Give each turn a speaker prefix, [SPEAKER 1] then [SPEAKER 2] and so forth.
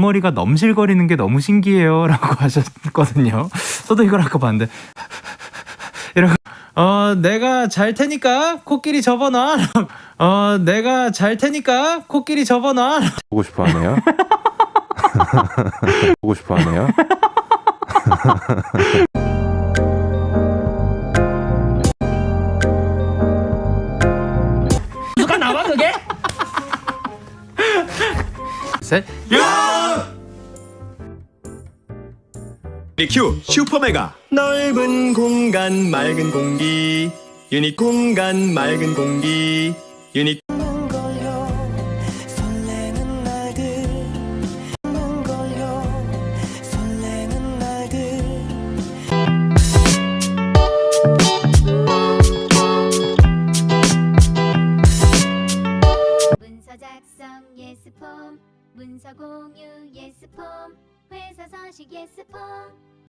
[SPEAKER 1] 머리가 넘실거리는 게 너무 신기해요. 라고 하셨거든요. 저도 이걸 아까 봤는데. 이러고, 어, 내가 잘 테니까 코끼리 접어놔. 어, 내가 잘 테니까 코끼리 접어놔.
[SPEAKER 2] 보고 싶어 하네요. 보고 싶어 하네요.
[SPEAKER 1] 누가 나와, 그게? 셋.
[SPEAKER 3] 큐 슈퍼메가. 넓은 공간 맑은 공기. 유닛 공간 맑은 공기. 유닛
[SPEAKER 4] 문서 작성 예스폼 문서 공유 예스폼 회사 서식 예스폼